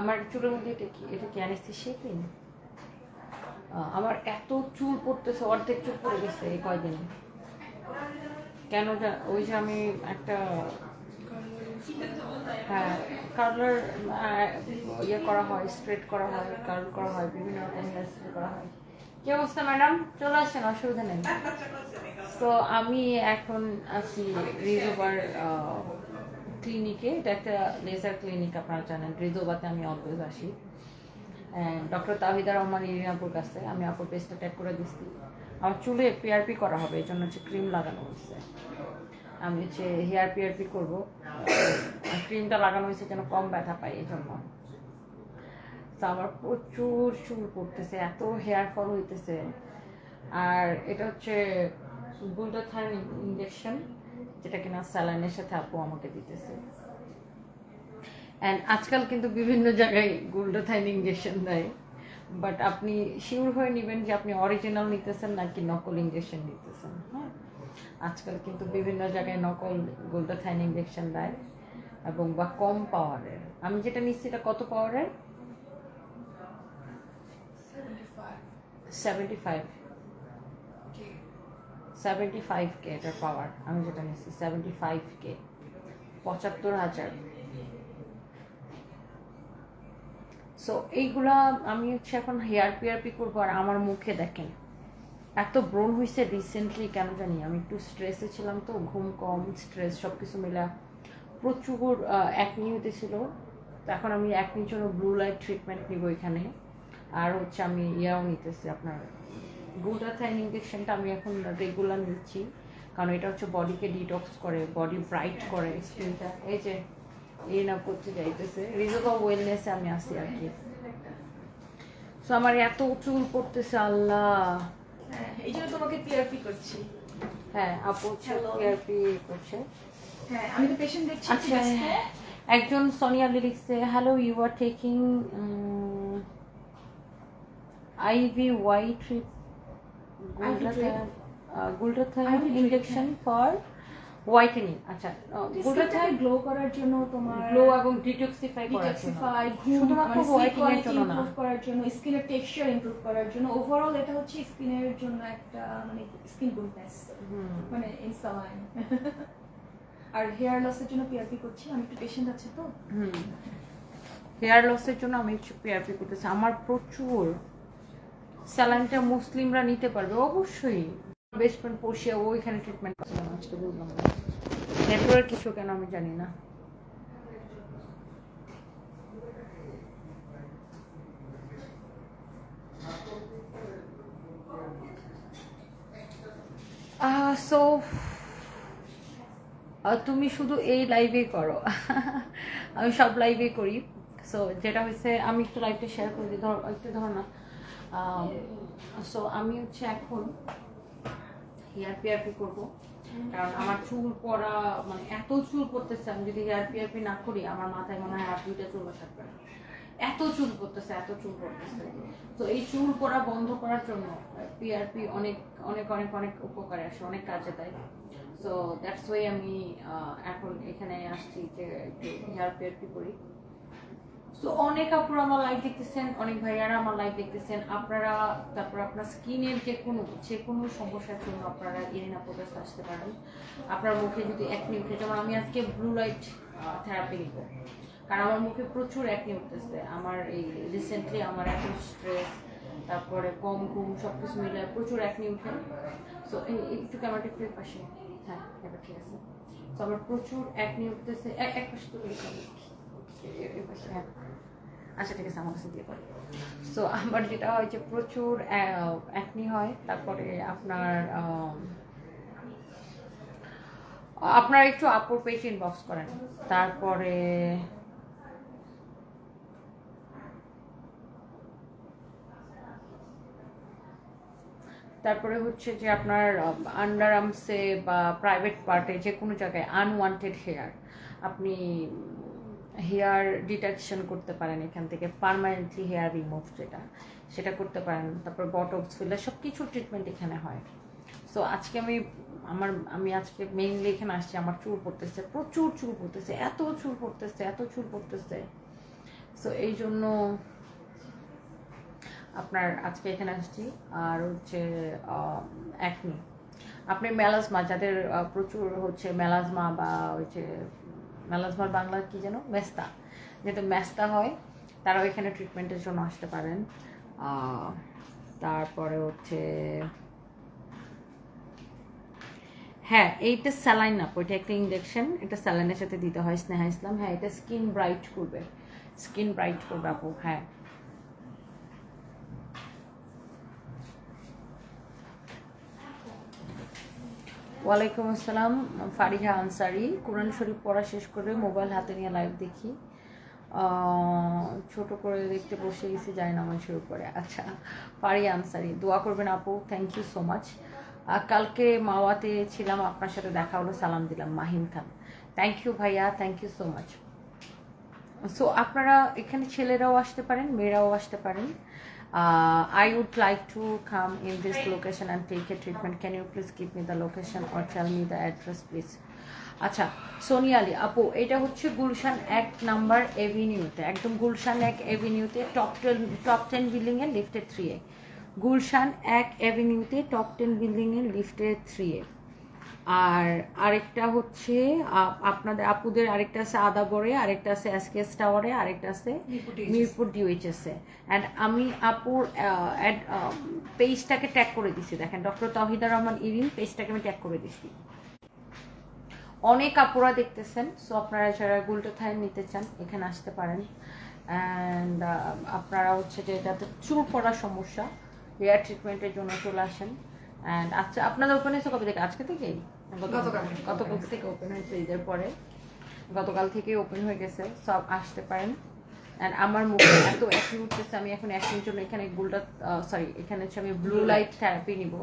আমার চুলের মধ্যে এটা কি? এটা কি অ্যানেস্থেশিয়া ক্রিম আমার এত চুল পড়তেছে, অর্ধেক চুল পড়ে গেছে এই কয়দিনে। কেন ওই যে আমি একটা হ্যাঁ কালার ইয়ে করা হয় স্ট্রেট করা হয় কার্ল করা হয়, বিভিন্ন রকম হেয়ার স্টাইল করা হয়। কি অবস্থা, ম্যাডাম? চলে আসেন, অসুবিধা নেই। তো আমি এখন আছি রিজোবার ক্লিনিকে এটা একটা লেজার ক্লিনিক আপনারা জানেন রিজোবাতে আমি অলওয়েজ আসি। ডক্টর তাহিদা রহমান ইরিনাপুর কাছে, আমি আপুর পেজটা ট্যাগ করে দিচ্ছি। আমার চুলে পিআরপি করা হবে, এই জন্য হচ্ছে ক্রিম লাগানো হচ্ছে আমি হচ্ছে হেয়ার পিআরপি করব। ক্রিমটা লাগানো হয়েছে যেন কম ব্যথা পাই এই জন্য। আমার প্রচুর চুল পড়তেছে, এত হেয়ার ফল হইতেছে। আর এটা হচ্ছে গুলডাথাইন ইঞ্জেকশন যেটা কিনা স্যালাইনের সাথে আপু আমাকে দিতেছে। অ্যান্ড আজকাল কিন্তু বিভিন্ন জায়গায় গুলডাথাইন ইঞ্জেকশন দেয়। বাট আপনি শিওর হয়ে নেবেন যে আপনি অরিজিনাল নিতেছেন নাকি নকল ইঞ্জেকশন নিতেছেন হ্যাঁ? আজকাল কিন্তু বিভিন্ন জায়গায় নকল গোল্ডাথাইন ইঞ্জেকশন দেয় এবং বা কম পাওয়ারের আমি যেটা নিচ্ছি এটা কত পাওয়ারের সেভেন্টি ফাইভ সেভেন্টি ফাইভ কে এটার পাওয়ার আমি যেটা নিচ্ছি সেভেন্টি ফাইভ কে পঁচাত্তর হাজার। সো এইগুলা আমি হচ্ছে এখন হেয়ার পিআরপি করব আর আমার মুখে দেখেন। এত ব্রণ হয়েছে রিসেন্টলি কেন জানি? আমি একটু স্ট্রেসে ছিলাম তো, ঘুম কম স্ট্রেস সব কিছু মিলা প্রচুর অ্যাকনি হতেছিল তো এখন আমি অ্যাকনির জন্য ব্লু লাইট ট্রিটমেন্ট নিব এখানে। আর হচ্ছে আমি ইয়াও নিতেছি আপনার। গ্লুটাথাইন ইঞ্জেকশনটা আমি এখন রেগুলার নিচ্ছি। কারণ এটা হচ্ছে বডিকে ডিটক্স করে বডি ব্রাইট করে। স্কিনটা এই যে এই না করতে যাইতেছে। রিজোভা ওয়েলনেসে আমি আসি আর কি। সো আমার এত চুল পড়তেছে আল্লাহ। হ্যাঁ, এই জন্য তোমাকে পিআরপি করছি। হ্যাঁ আপু. থেরাপি করছে। হ্যাঁ আমি তো পেশেন্ট দেখছি আচ্ছা একজন Sonia লিরিক্সে hello you are taking IV Y drip Drip, injection for whitening আচ্ছা স্কিনটাকে গ্লো করার জন্য তোমার গ্লো এবং ডিটক্সিফাই করার জন্য। শুধুমাত্র হোয়াইটেনিং এর জন্য না ইমপ্রুভ করার জন্য স্কিনের টেক্সচার ইমপ্রুভ করার জন্য। ওভারঅল এটা হচ্ছে স্কিনের জন্য একটা মানে স্কিন গুডনেস মানে ইনসালাইন আর হেয়ার লসের জন্য পিআরপি করছি। আমি একটু পেশেন্ট আছে তো। হেয়ার লসের জন্য আমি পিআরপি করতেছি। আমার প্রচুর স্যালাইনটা মুসলিমরা নিতে পারবে, অবশ্যই। বেস্ট ফ্রেন্ড পড়শিয়া ওইখানে ট্রিটমেন্ট করছিলাম আজকে বললাম। নেটওয়ার্ক কিছু কেন আমি জানি না। সো তুমি শুধু এই লাইভে করো। আমি সব লাইভে করি। সো যেটা হয়েছে, আমি একটু লাইভটা শেয়ার করে দিই। ধর, একটু ধর না। সো আমি হচ্ছে এখন হেয়ার পিআরপি করব। কারণ আমার চুল পড়া মানে এত চুল পড়তেছে, আমি যদি হেয়ার পিআরপি না করি, আমার মাথায় মনে হয় আর দুইটা চুল থাকবে না। এত চুল পড়তেছে, এত চুল পড়তেছে। তো এই চুল পড়া বন্ধ করার জন্য পিআরপি অনেক অনেক অনেক অনেক উপকারে আসে, অনেক কাজে দেয়। সো দ্যাটস ওয়াই আমি এখন এখানে আসছি যে হেয়ার পিআরপি করি। তো অনেক আপুরা আমার লাইভ দেখতেছেন, অনেক ভাইয়ারা আমার লাইভ দেখতেছেন। আপনারা, তারপর আপনার স্কিনের যে কোনো যে কোনো সমস্যার জন্য আপনারা ইরিনা প্রোডাক্ট আসতে পারেন। আপনার মুখে যদি একনি উঠে, যেমন আমি আজকে ব্লু লাইট থেরাপি নিব। কারণ আমার মুখে প্রচুর একনি উঠতেছে। আমার এই রিসেন্টলি আমার এত স্ট্রেস তারপরে কম ঘুম সব কিছু মিলে প্রচুর একনি উঠে। সো একটু ক্যামেরাটা একটু পাশে। হ্যাঁ এবার ঠিক আছে। তো আমার প্রচুর একনি উঠতেছে। এক এক পাশে তো। আচ্ছা ঠিক আছে, আমার দিয়ে পড়ে। সো আমার যেটা হয় যে প্রচুর অ্যাকনি হয়, তারপরে আপনার আপনারা একটু আপুর পেজ ইনবক্স করেন। তারপরে তারপরে হচ্ছে যে আপনার আন্ডার আর্মসে বা প্রাইভেট পার্টে যে কোনো জায়গায় আনওয়ান্টেড হেয়ার আপনি হেয়ার ডিটেকশন করতে পারেন এখান থেকে, পার্মানেন্টলি হেয়ার রিমুভ যেটা, সেটা করতে পারেন। তারপর বটক্স ফিলার সব কিছু ট্রিটমেন্ট এখানে হয়। সো আজকে আমি, আমার, আমি আজকে মেইনলি এখানে আসছি, আমার চুল পড়তেছে, প্রচুর চুল পড়তেছে, এত চুল পড়তেছে, এত চুল পড়তেছে। সো এই জন্য আপনার, আজকে এখানে আসছি, আর হচ্ছে একনি আপনি মেলাজমা যাদের প্রচুর হচ্ছে মেলাজমা বা ওই যে মেলাজমার বাংলা কি যেন? মেস্তা। যেহেতু মেস্তা হয়, তারাও এখানে ট্রিটমেন্টের জন্য আসতে পারেন। তারপরে হচ্ছে হ্যাঁ এইটা স্যালাইন না ওইটা একটা ইঞ্জেকশন এটা স্যালাইনের সাথে দিতে হয় স্নেহা ইসলাম। হ্যাঁ এটা স্কিন ব্রাইট করবে। স্কিন ব্রাইট করবে আপু হ্যাঁ। ওয়ালাইকুম আসসালাম ফারিহা আনসারি। কোরআন শরীফ পড়া শেষ করে মোবাইল হাতে নিয়ে লাইভ দেখি। ছোট করে দেখতে বসে গেছি, জানি না শুরু করে আচ্ছা ফারিহা আনসারি, দোয়া করবেন আপু থ্যাংক ইউ সো মাচ কালকে মাওয়াতে ছিলাম, আপনার সাথে দেখা হলো, সালাম দিলাম, মাহিম খান। থ্যাংক ইউ ভাইয়া thank you so much so আপনারা এখানে ছেলেরাও আসতে পারেন, মেয়েরাও আসতে পারেন। I would like to come in this location and take a treatment can you please give me the location or tell me the address please আচ্ছা সোনিয়া আলী আপু এটা হচ্ছে গুলশান এক নাম্বার এভিনিউতে একদম গুলশান এক এভিনিউতে টপ টেন টপ টেন বিল্ডিংয়ের লিফটের থ্রি এ। গুলশান এক এভিনিউতে টপ টেন বিল্ডিংয়ের লিফটের থ্রি এ। আর আরেকটা হচ্ছে আপনাদের আপুদের আরেকটা আছে আদাবরে আরেকটা আছে এসকেএস টাওয়ারে আরেকটা আছে মিরপুর ডিউএইচএস অ্যান্ড আমি আপুর পেজটাকে ট্যাগ করে দিছি। দেখেন ডক্টর তহিদা রহমান ইরিন পেজটাকে আমি ট্যাগ করে দিছি। অনেক আপুরা দেখতেছেন সো আপনারা যারা গুলটো থাই নিতে চান এখানে আসতে পারেন। অ্যান্ড আপনারা হচ্ছে যে যাতে চুল পড়ার সমস্যা হেয়ার ট্রিটমেন্টের জন্য চলে আসেন। অ্যান্ড আচ্ছা আপনাদের ওপেন হয়েছে কবে থেকে? আজকে থেকেই? গতকাল। থেকে ওপেন হয়েছে। ঈদের পরে। গতকাল থেকেই ওপেন হয়ে গেছে সব আসতে পারেন। অ্যান্ড আমার মুখে এত অ্যাকনি উঠতেছে আমি এখন অ্যাকনির জন্য এখানে গুলটা সরি এখানে হচ্ছে আমি ব্লু লাইট থেরাপি নিব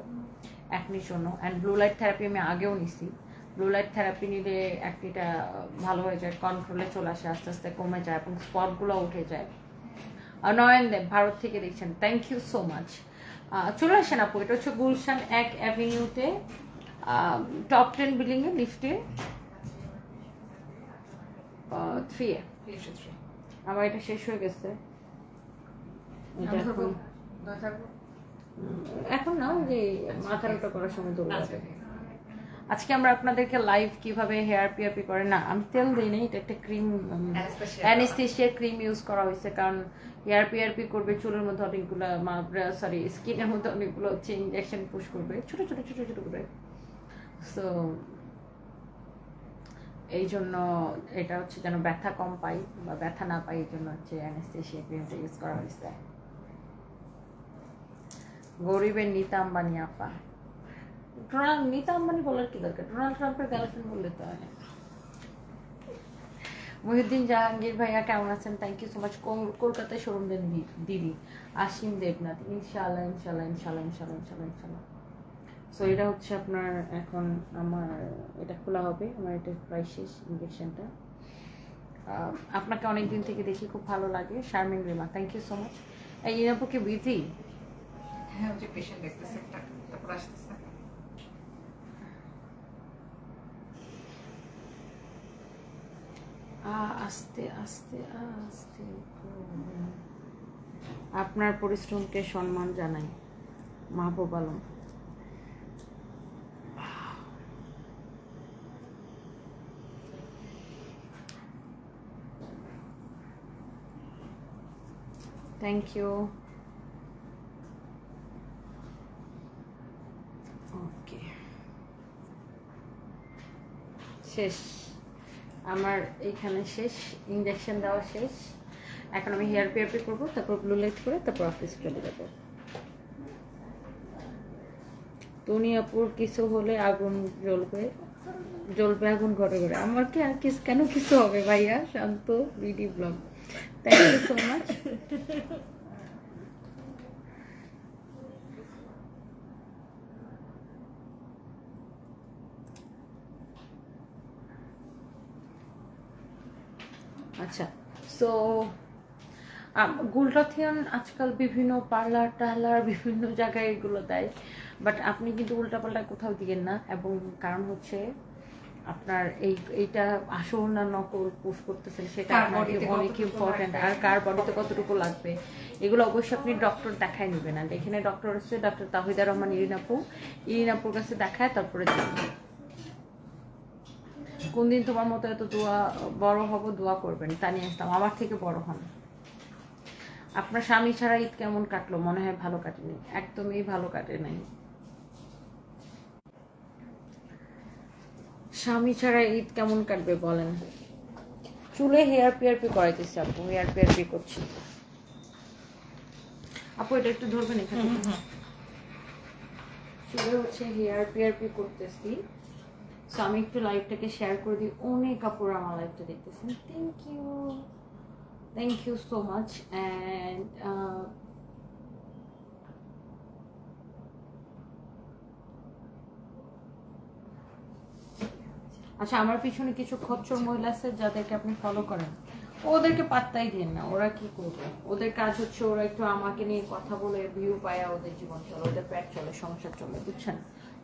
অ্যাকনির জন্য। অ্যান্ড ব্লু লাইট থেরাপি আমি আগেও নিছি। ব্লু লাইট থেরাপি নিলে অ্যাকনিটা ভালো হয়ে যায় কন্ট্রোলে চলে আসে আস্তে আস্তে কমে যায় এবং স্পটগুলো উঠে যায়। নয়ন দেব ভারত থেকে দেখছেন। থ্যাংক ইউ সো মাচ চলে আসেন আপু। এটা হচ্ছে গুলশান এক অ্যাভিনিউতে টপ টেন বিল্ডিংয়ে লিফটে থ্রি এ আমার এটা শেষ হয়ে গেছে। এখন না যে মাথার ওটা করার সময় দৌড় যাবে আজকে আমরা আপনাদেরকে লাইভ কীভাবে হেয়ার পিআপি করে? না আমি তেল দিই নাই এটা একটা cream Anesthesia। Anesthesia cream use করা হয়েছে কারণ হেয়ার পিআরপি করবে চুলের মধ্যে অনেকগুলো সরি স্কিনের মধ্যে অনেকগুলো হচ্ছে ইঞ্জেকশন পুশ করবে ছোট ছোট ছোট ছোট করে। সো এই জন্য এটা হচ্ছে যেন ব্যথা কম পাই বা ব্যথা না পাই এই জন্য হচ্ছে অ্যানেস্থেশিয়া ক্রিমটা ইউজ করা হয়েছে। গরিবের নিতা আম্বানি আপা। ডোনাল্ড নিতা আম্বানি বলার কি দরকার? ডোনাল্ড ট্রাম্পের গার্লফ্রেন্ড বললে তো হয় মহিউদ্দিন জাহাঙ্গীর ভাইয়া কেমন আছেন? থ্যাংক ইউ সো মাচ কলকাতায় শোরুম দেন দিদি, আসিম দেবনাথ। ইনশাআল্লাহ ইনশাআল্লাহ ইনশাআল্লাহ ইনশাআল্লাহ ইনশাআল্লাহ ইনশাআল্লাহ। সো এটা হচ্ছে আপনার এখন আমার, এটা খোলা হবে। আমার এটা প্রায় শেষ ইঞ্জেকশনটা আপনাকে অনেক দিন থেকে দেখি খুব ভালো লাগে। Sharmin Rima thank you so much এই ইনাপুকে বিজি হ্যাঁ যে পেশেন্ট দেখতেছে তারপর আসতেছে। আস্তে আস্তে আস্তে আপনার পরিশ্রমকে সম্মান জানাই Mahbub Alam. Thank you okay শেষ। আমার এইখানে শেষ ইঞ্জেকশন দেওয়া শেষ। এখন আমি হেয়ার পিআরপি করব, তারপর ব্লু লাইট করে তারপর অফিস চলে যাব। দুনিয়াপুর কিছু হলে আগুন জ্বলবে জ্বলবে আগুন ঘরে ঘরে। আমার কি আর কিছু কেন কিছু হবে ভাইয়া? Shanto, BD blog. Thank you so much আচ্ছা সো গুলটাথিয়ান আজকাল বিভিন্ন পার্লার টার্লার বিভিন্ন জায়গায় এগুলো দেয় বাট আপনি কিন্তু উল্টাপাল্টা কোথাও দিয়েন না এবং কারণ হচ্ছে আপনার এই এইটা আসল না নকল পোস্ট করতেছেন সেটা আপনাকে অনেক ইম্পর্টেন্ট আর কার বডিতে কতটুকু লাগবে এগুলো অবশ্যই আপনি ডক্টর দেখায় নেবেন। আর এখানে ডক্টর হচ্ছে ডক্টর তাহিদা রহমান ইরিনাপু ইরিনাপুর কাছে দেখায় তারপরে কোন দিন তোমার মতো এত দোয়া বড় হব দোয়া করবেন। তানিয়া ইসলাম আমার থেকে বড় হন। আপনার স্বামী ছাড়া ঈদ কেমন কাটলো? মনে হয় ভালো কাটেনি। একদমই ভালো কাটে নাই। স্বামী ছাড়া ঈদ কেমন কাটবে বলেন? চুলে হেয়ার পিআরপি করাইতেছি আপু হেয়ার পিআরপি করছি। আপু এটা একটু ধরবেন এখানে? চুলে হচ্ছে হেয়ার পিআরপি করতেছি। সো আমি একটু লাইভটাকে শেয়ার করে দিই। অনেক আপুরা আমার লাইভটা দেখতেছেন। Thank you thank you so much and আচ্ছা আমার পিছনে কিছু খচ্চর মহিলা আছে যাদেরকে আপনি ফলো করেন। ওদেরকে পাত্তাই দিন না। ওরা কি করবে? ওদের কাজ হচ্ছে ওরা একটু আমাকে নিয়ে কথা বলে ভিউ পায়, ওদের জীবন চলে, ওদের পেট চলে, সংসার চলে, বুঝছেন?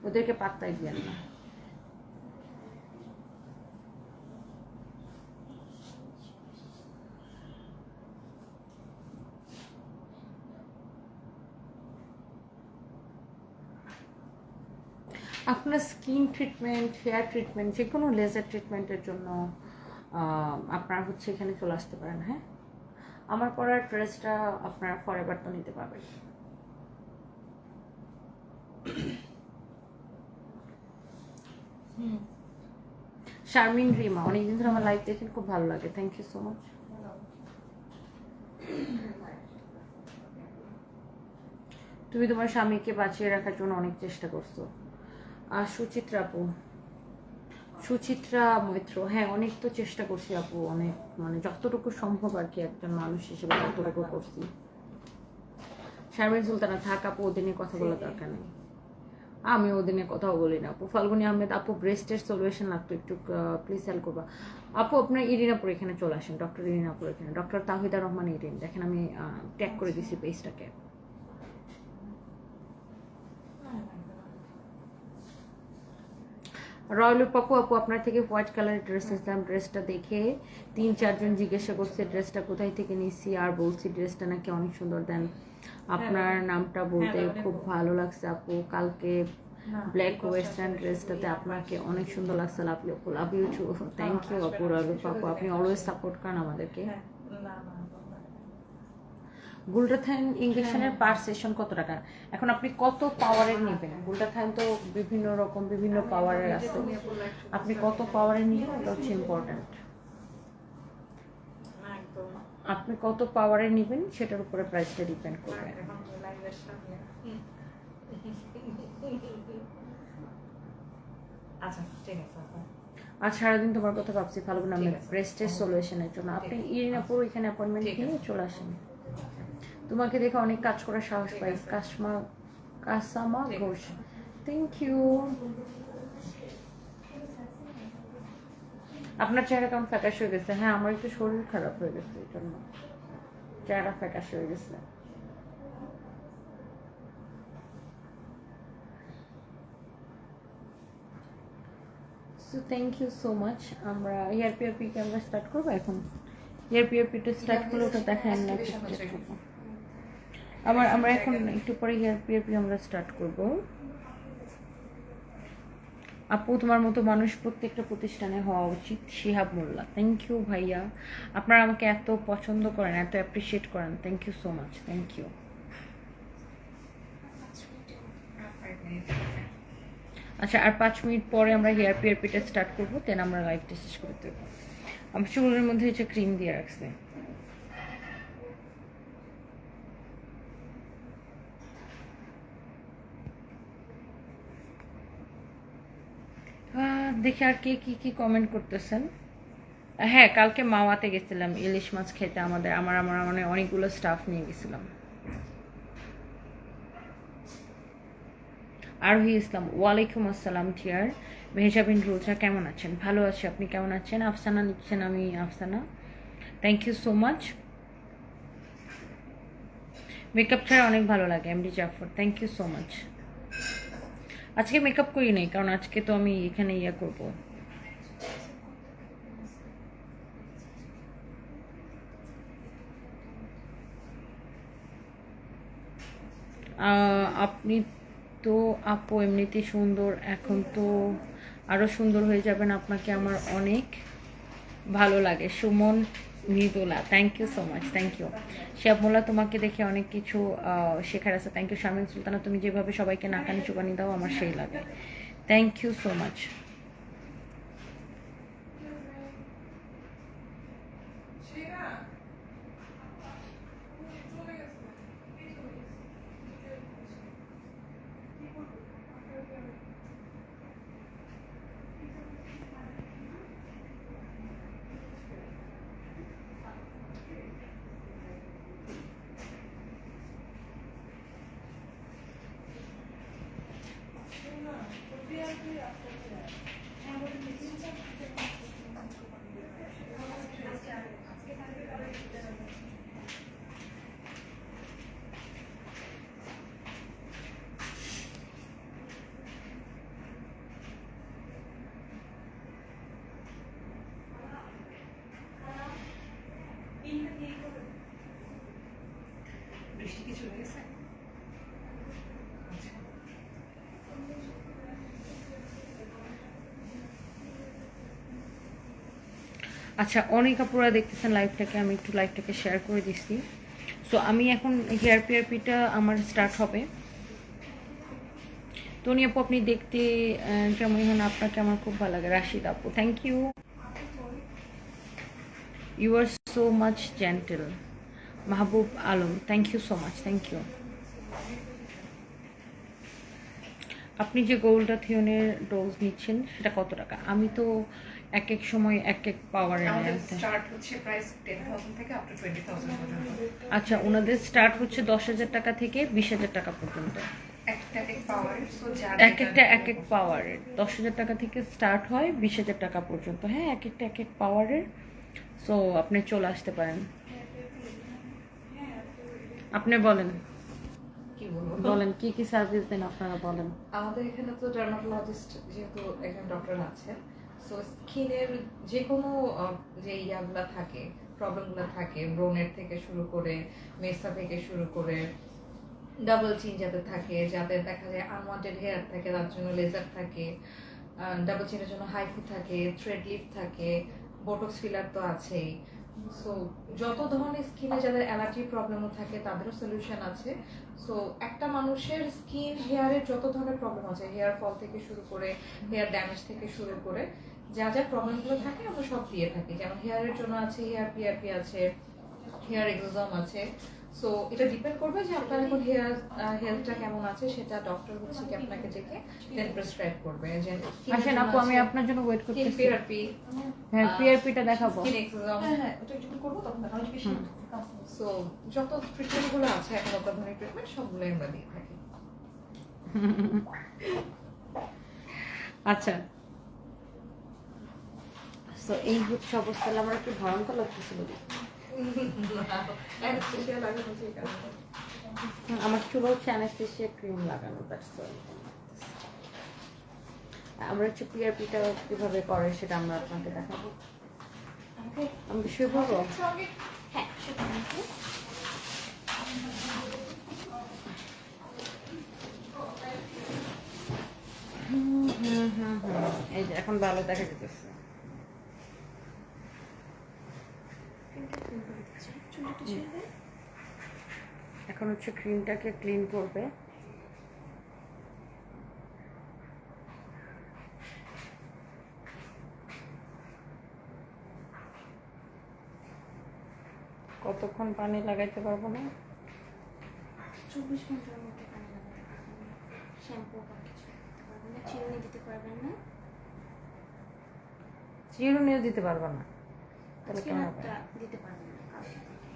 ওদেরকে পাত্তাই দিয়েন না। আপনার স্কিন ট্রিটমেন্ট হেয়ার ট্রিটমেন্ট যে কোনো লেজার ট্রিটমেন্টের জন্য আপনার হচ্ছে এখানে চলে আসতে পারেন হ্যাঁ? আমার পরার ড্রেসটা আপনারা ফরএভার তো নিতে পারবেন। শারমিন রিমা অনেকদিন ধরে আমার লাইভ দেখেন খুব ভালো লাগে। থ্যাংক ইউ সো মাচ তুমি তোমার স্বামীকে বাঁচিয়ে রাখার জন্য অনেক চেষ্টা করছ। আর সুচিত্রা আপু। সুচিত্রা মৈত্র। হ্যাঁ অনেক তো চেষ্টা করছি আপু, অনেক মানে যতটুকু সম্ভব আর কি একজন মানুষ হিসেবে ততটুকু করছি। শারমিন সুলতানা, থাক আপু, ওদের নিয়ে কথা বলার দরকার নেই। আমি ওদের নিয়ে কথাও বলি না আপু। ফাল্গুনি আহমেদ আপু ব্রেস্টের সলিউশন লাগতো একটু প্লিজ হেল্প করবা। আপু, আপনার ইরিনাপুর এখানে চলে আসেন ডক্টর ইরিনাপুর এখানে। ডক্টর তাহিদা রহমান ইরিন। দেখেন আমি ট্যাগ করে দিছি পেজটাকে রয়্যাল পাপু আপু আপনার থেকে হোয়াইট কালারের ড্রেস নিয়েছিলাম ড্রেসটা দেখে তিন চারজন জিজ্ঞাসা করছে ড্রেসটা কোথায় থেকে নিয়েছি আর বলছি ড্রেসটা নাকি অনেক সুন্দর। দেন আপনার নামটা বলতে হ্যাঁ, খুব ভালো লাগছে আপু। কালকে ব্ল্যাক ওয়েস্টার্ন ড্রেসটাতে আপনাকে অনেক সুন্দর লাগছে। Love you love you too thank you আপু রয়্যাল পাপু। আপনি অলওয়েজ সাপোর্ট করেন আমাদেরকে। গুলটাথান ইঞ্জেকশনের পার সেশন কত টাকা? এখন আপনি কত পাওয়ারের নেবেন? গুলটাথান তো বিভিন্ন রকম বিভিন্ন পাওয়ারের আছে। আপনি কত পাওয়ারের নেবেন? ওটা হচ্ছে ইম্পর্ট্যান্ট আপনি কত পাওয়ারের নেবেন? সেটার উপরে প্রাইসটা ডিপেন্ড করবে। আচ্ছা ঠিক আছে আপু। আর সারাদিন তোমার কথা ভাবছি ভালো আছে। ব্রেস্টের সলিউশনের জন্য। আপনি ইরিনাপুর এখানে অ্যাপয়েন্টমেন্ট নিয়ে চলে আসেন। তোমাকে দেখে অনেক কাজ করার সাহস পাই। কাসমা কাসামা ঘোষ। থ্যাংক ইউ আপনার চেহারা কেমন ফ্যাকাশ হয়ে গেছে? হ্যাঁ আমার একটু শরীর খারাপ হয়ে গেছে এই জন্য। চেহারা ফ্যাকাশ হয়ে গেছে। So thank you so much আমরা ইয়ার পিআরপি কে আমরা স্টার্ট করব এখন? ইয়ার পিআরপিটা স্টার্ট করলে ওটা দেখায় আমরা একটু Activation হচ্ছে check করব। আমার আমরা এখন একটু পরে হেয়ার পিআরপি আমরা স্টার্ট করব। আপু, তোমার মতো মানুষ প্রত্যেকটা প্রতিষ্ঠানে হওয়া উচিত, শিহাব মোল্লা। থ্যাংক ইউ ভাইয়া। আপনারা আমাকে এত পছন্দ করেন, এত অ্যাপ্রিসিয়েট করেন। Thank you so much thank you আচ্ছা আর পাঁচ মিনিট পরে আমরা হেয়ার পিআরপিটা স্টার্ট করব দেন আমরা লাইভটা শেষ করে দেবো আমার চুলের মধ্যে হচ্ছে ক্রিম দিয়ে রাখছে। দেখি আর কে কি কি কমেন্ট করতেছেন। হ্যাঁ কালকে মাওয়াতে গেছিলাম, ইলিশ মাছ খেতে আমাদের, আমার আমার মানে অনেকগুলো স্টাফ নিয়ে গেছিলাম। আরোহী ইসলাম, ওয়ালাইকুম আসসালাম টিয়ার মেহজাবিন রোজা, কেমন আছেন? ভালো আছি, আপনি কেমন আছেন? আফসানা লিখছেন আমি, Afsana. Thank you so much makeup ছাড়া অনেক ভালো লাগে MD Jafar thank you so much আজকে মেকআপ করি নাই, কারণ আজকে তো আমি এখানে ইয়া করব। আপনি তো আপু এমনিতে সুন্দর, এখন তো আরও সুন্দর হয়ে যাবেন আপনাকে আমার অনেক ভালো লাগে। Suman Mridula thank you so much thank you শ্যামলা তোমাকে দেখে অনেক কিছু শেখার আছে। থ্যাংক ইউ শামিম সুলতানা, তুমি যেভাবে সবাইকে নাকানি চুপানি দাও, আমার সেই লাগে। থ্যাংক ইউ সো মাচ আচ্ছা অনেক আপুরা দেখতেছেন লাইভটাকে আমি একটু লাইভটাকে শেয়ার করে দিচ্ছি। সো আমি এখন হেয়ার পিআরপিটা আমার স্টার্ট হবে। টনি আপু, আপনি দেখতে যেমন হন? আপনাকে আমার খুব ভালো লাগে। রাশিদ আপু thank you you are so much gentle Mahbub Alam thank you so much thank you আপনি যে গোল্ডা থিওনের ডোজ নিচ্ছেন সেটা কত টাকা? আমি তো এক এক সময় এক এক পাওয়ারের আচ্ছা ওনাদের স্টার্ট হচ্ছে দশ হাজার টাকা থেকে বিশ হাজার টাকা পর্যন্ত। এক একটা এক এক পাওয়ারের দশ হাজার টাকা থেকে স্টার্ট হয় বিশ হাজার টাকা পর্যন্ত। হ্যাঁ এক একটা এক এক পাওয়ারের সো আপনি চলে আসতে পারেন। আপনি বলেন। কি বলব? বলেন কি কি সার্ভিস দেন আপনারা বলেন। আমাদের এখানে তো ডার্মাটোলজিস্ট যেহেতু একজন ডক্টর আছেন সো স্কিনের যে কোনো যে ইয়াগুলা থাকে প্রবলেমগুলো থাকে ব্রোনের থেকে শুরু করে মেসা থেকে শুরু করে ডাবল চিন যাদের থাকে যাদের দেখা যায় আনওয়ান্টেড হেয়ার থাকে তার জন্য লেজার থাকে ডাবল চিনের জন্য হাইফু থাকে থ্রেড লিফট থাকে বোটক্স ফিলার তো আছেই। সো যত ধরনের স্কিনে যাদের অ্যালার্জি প্রবলেমও থাকে, তাদেরও সলিউশন আছে। সো একটা মানুষের স্কিন হেয়ারের যত ধরনের প্রবলেম আছে হেয়ার ফল থেকে শুরু করে হেয়ার ড্যামেজ থেকে শুরু করে, যা যা প্রবলেমগুলো থাকে, আমরা সব দিয়ে থাকি। যেমন হেয়ারের জন্য আছে হেয়ার পিআরপি আছে হেয়ার এক্সোজম আছে। সো এটা ডিপেন্ড করবে যে আপনার এখন হেয়ার হেলথটা কেমন আছে সেটা ডক্টর হচ্ছে কি আপনাকে দেখে দেন প্রেসক্রাইব করবে যে আসেন আপু আমি আপনার জন্য ওয়েট করতেছি। পিআরপি হ্যাঁ পিআরপিটা দেখাবো। হ্যাঁ হ্যাঁ ওটা যখন করব তখন দেখা অনেক বেশি সো যত ট্রিটমেন্টগুলো আছে এখন অত্যাধুনিক ট্রিটমেন্ট সবগুলোই আমরা দিয়ে থাকি। আচ্ছা। তো এই হচ্ছে অবস্থা আমার একটু ভয়ঙ্কর লাগতেছিল আমার চুল হচ্ছে অ্যানাস্থেশিয়া ক্রিম লাগানো দ্যাটস আমরা হচ্ছে পিআরপিটা কীভাবে করে সেটা আমরা আপনাকে দেখাবো। আমি শুয়ে পড়ব? হ্যাঁ। এই যে, এখন ভালো দেখা যেতেছে। এখন হচ্ছে ক্রিমটাকে ক্লিন করবে। কতক্ষণ পানি লাগাইতে পারব না? চব্বিশ ঘণ্টার মধ্যে পানি লাগাতে পারবেন না। শ্যাম্পু বা কিছু দিতে পারবেন না চিরুনি দিতে পারবেন না। চিরুনিও দিতে পারব না। তাহলে কেমন হবে দিতে পারবেন না কালকে থেকে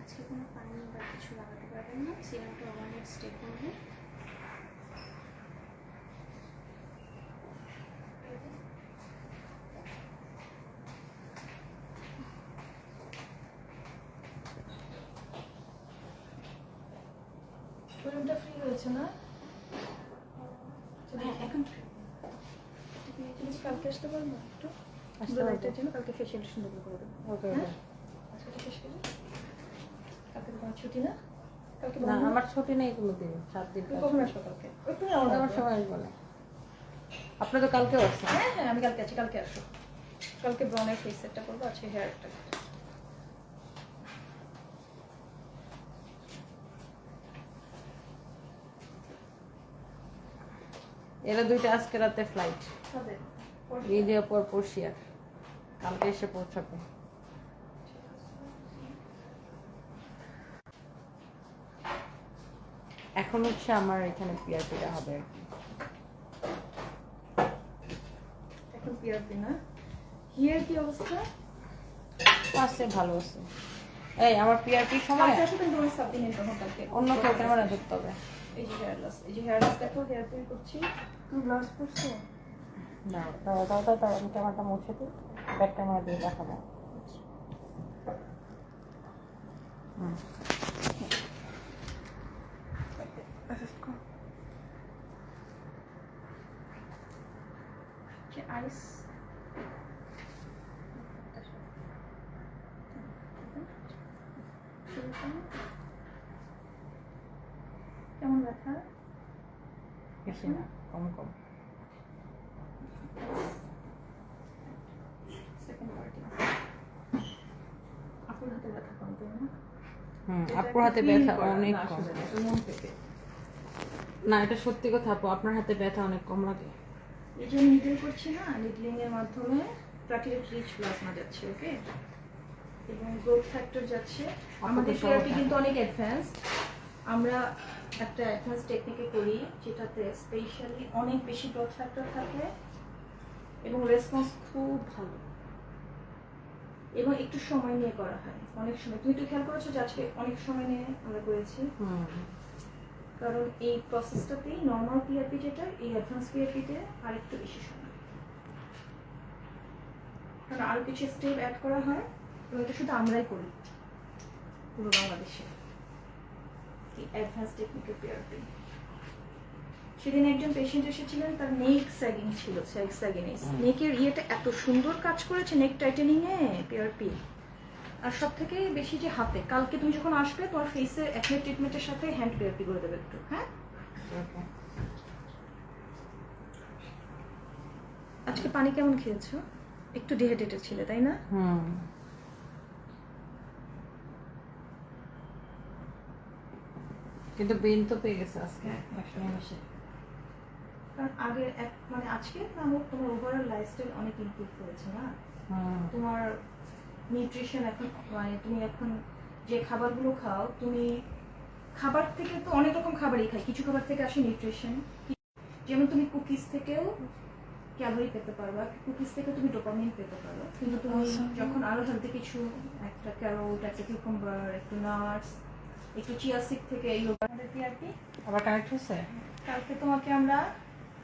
আজকে কোনো পানি বা কিছু লাগাতে পারবেন না সিরামটা ওভারনাইট স্টে করবে রুমটা ফ্রি হয়েছে না? হ্যাঁ এখন কালকে আসতে পারব একটু? জন্য কালকে ফেসিয়ালটা সুন্দর করে করে দেবো। ওকে হ্যাঁ? আজকে তো শেষ করে কালকে তোমার ছুটি না? কালকে না আমার ছুটি নেই কোনো দিন সাত দিন কখন করি। কালকে? ওই তুমি আমার আমার সময় আসব না আপনি তো কালকেও আসছেন হ্যাঁ হ্যাঁ আমি কালকে আছি কালকে কালকে ব্রনের ফেস সেটটা করব আজকে হেয়ারটা এরা দুইটা আজকে রাতে ফ্লাইট হবে। পর পড়শিয়ার কালকে এসে পৌঁছাবে। এখন হচ্ছে আমার এখানে পিআরপিটা হবে আর কি। এখন হিয়ার কি অবস্থা? আছে ভালো আছে। এই আমার পিআরপি সময়? অন্য কেউ ক্যামেরা ধরতে হবে। এই যে হেয়ারলা এই যে দেখো করছি। তুমি ব্লাউজ পরছো দাও দাও দাও দাও দাও আমি ক্যামেরাটা মুছে দিই ব্যাক ক্যামেরা দিয়ে দেখাবো হুম যে আইস কেমন ব্যথা বেশি না কম কম সেকেন্ড পার্টি আপুর হাতে ব্যথা কম তাই না হুম এটা আপুর হাতে ব্যথা অনেক কম। না, এটা সত্যি কথা আপু আপনার হাতে ব্যথা অনেক কম লাগে। এই যে নিডল করছি না নিডলিং এর মাধ্যমে প্রাকৃতিক রিচ প্লাজমা যাচ্ছে ওকে এবং গ্রোথ ফ্যাক্টর যাচ্ছে। আমাদের থেরাপি কিন্তু অনেক অ্যাডভান্স আমরা একটা অ্যাডভান্স টেকনিকে করি যেটাতে স্পেশালি অনেক বেশি গ্রোথ ফ্যাক্টর থাকে এবং রেসপন্স খুব ভালো। এবং একটু সময় নিয়ে করা হয়। অনেক সময়। তুমি তো খেয়াল করেছ যে আজকে অনেক সময় নিয়ে আমরা করেছি? কারণ এই প্রসেসটাতেই নর্মাল পিআরপি যেটা এই অ্যাডভান্স পিআরপিতে আরেকটু বেশি সময়। কারণ আরও কিছু স্টেপ অ্যাড করা হয় এবং এটা শুধু আমরাই করি পুরো বাংলাদেশে। এই অ্যাডভান্স টেকনিক্যাল পিআরপি সেদিন একজন পেশেন্ট এসেছিলেন তার নেক স্যাগিং ছিল স্যাগিনিস নেকের ইয়েটা এত সুন্দর কাজ করেছে নেক টাইটেনিং এ পিআরপি আর সব থেকে বেশি যে হাতে কালকে তুমি যখন আসবে তোমার ফেসের অ্যাকনে ট্রিটমেন্টের সাথে হ্যান্ড পিআরপি করে দেবে একটু হ্যাঁ? আজকে পানি কেমন খেয়েছো? একটু ডিহাইড্রেটেড ছিলে তাই না? হুম। কিন্তু বেন তো পেয়ে গেছে আজকে। নিমেষে। কারণ আগে এক মানে আজকে না হোক তোমার ওভারঅল লাইফস্টাইল অনেক ইমপ্রুভ করেছে না? তোমার নিউট্রিশন এখন মানে তুমি এখন যে খাবারগুলো খাও তুমি খাবার থেকে তো অনেক রকম খাবারই খাই। কিছু খাবার থেকে আসে নিউট্রিশন যেমন তুমি কুকিজ থেকেও ক্যালোরি পেতে পারবা কুকিজ থেকে তুমি ডোপামিন পেতে পারো কিন্তু তুমি যখন আরও হেলদি কিছু একটা ক্যারোট একটা কিউকাম্বার একটু নাটস একটু চিয়া সিড থেকে এই আর কি আবার কানেক্ট হয়েছে কালকে তোমাকে আমরা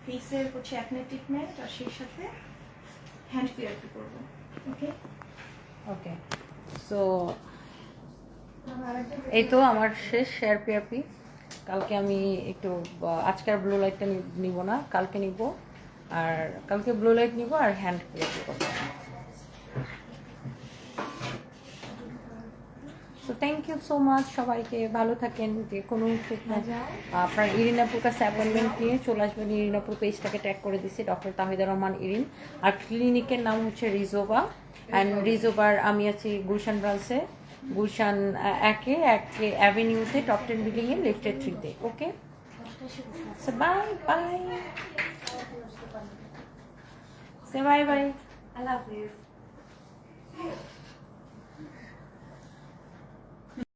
ফেসের হচ্ছে অ্যাকনে ট্রিটমেন্ট আর সেই সাথে হ্যান্ড পিয়ারটি করব ওকে ওকে সো এই তো আমার শেষ শেয়ার পিয়ারপি কালকে আমি একটু আজকের ব্লু লাইটটা নিব না, কালকে নিব, আর কালকে ব্লু লাইট নিব আর হ্যান্ড পিয়ারপি করব। So thank you so much সবাইকে ভালো থাকেন যে কোনো ক্ষেত্রে আপনার ইরিনাপুর কাছে অ্যাপয়েন্টমেন্ট নিয়ে চলে আসবেন। ইরিনাপুর পেজটাকে ট্যাগ করে দিচ্ছি ডক্টর তাহিদা রহমান ইরিন। আর ক্লিনিকের নাম হচ্ছে রিজোবা। অ্যান্ড রিজোবার আমি আছি গুলশান ব্রাঞ্চে গুলশান একে একে অ্যাভিনিউতে টপ টেন বিল্ডিংয়ে লিফটেড থ্রিতে okay bye bye say bye bye আল্লাহ হাফিজ